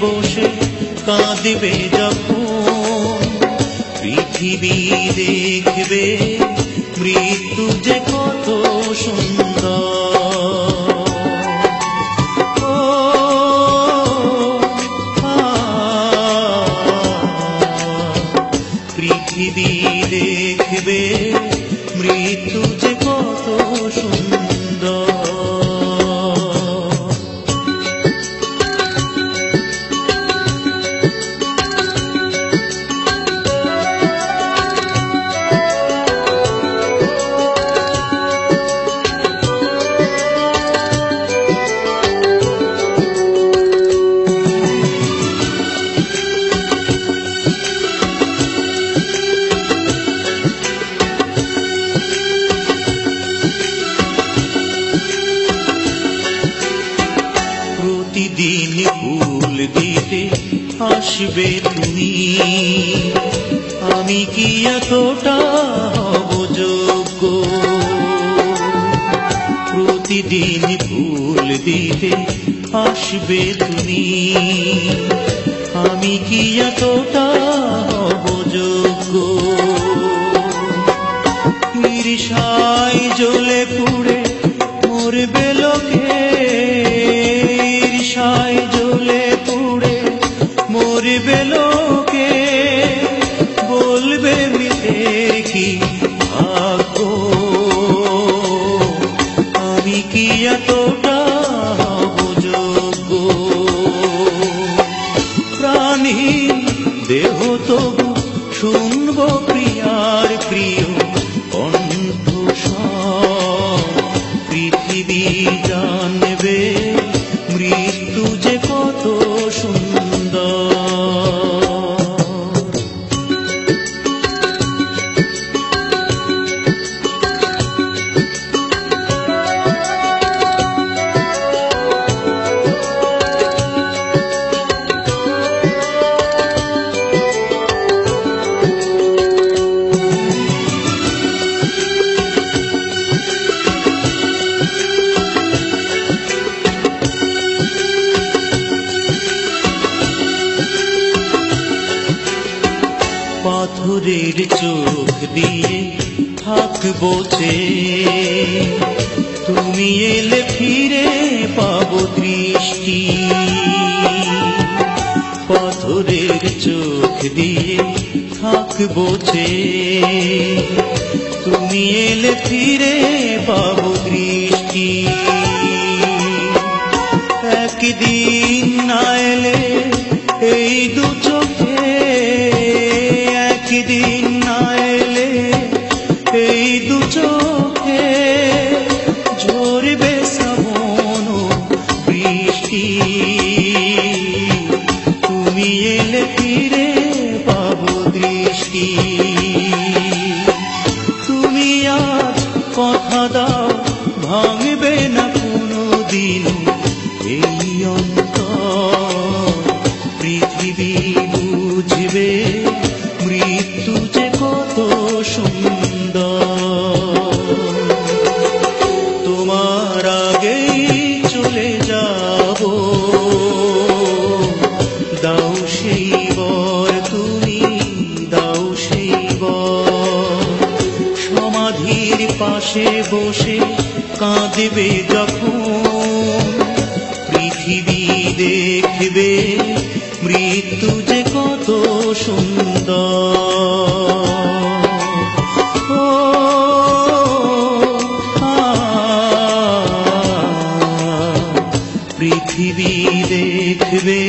বসে কাঁদবে যখন। পৃথিবী দেখবে মৃত্যু যে কত সুন্দর। পৃথিবী দেখবে মৃত্যু যে কত সুন্দর। প্রতিদিন ফুল দিতে আসবে তুমি। আমি কি এতটা হব যোগ্য প্রতিদিন ফুল দিতে আসবে তুমি। আমি কি এতটা হব যোগ্য ঈর্ষায় জ্বলে পুড়ে মরবে লোকে। মরবে লোকে, বলবে কি ভাগ্য? আমি কি এতটা যোগ্য প্রাণী দেহ তবু শুনব প্রিয়ার প্রিয় কণ্ঠস্বর পৃথিবী জানবে পাথরের চোখ দিয়ে থাকব চেয়ে তুমি এলে ফিরে পাবো দৃষ্টি। পাথরের চোখ দিয়ে থাকব চেয়ে তুমি এলে ফিরে পাবো দৃষ্টি। একদিন না এলে এই দু দৃষ্টি তুমি আজ কথা দাও, ভাঙবে না কোনো দিন এই অন্তর। পৃথিবী বুঝবে মৃত্যু যে কত সুন্দর। তোমার আগেই চলে যাব। দাও সেই পাশে বসে কাঁদবে যখন পৃথিবী দেখবে মৃত্যু যে কত সুন্দর। ও পৃথিবী দেখবে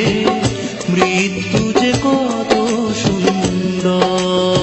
মৃত্যু যে কত সুন্দর।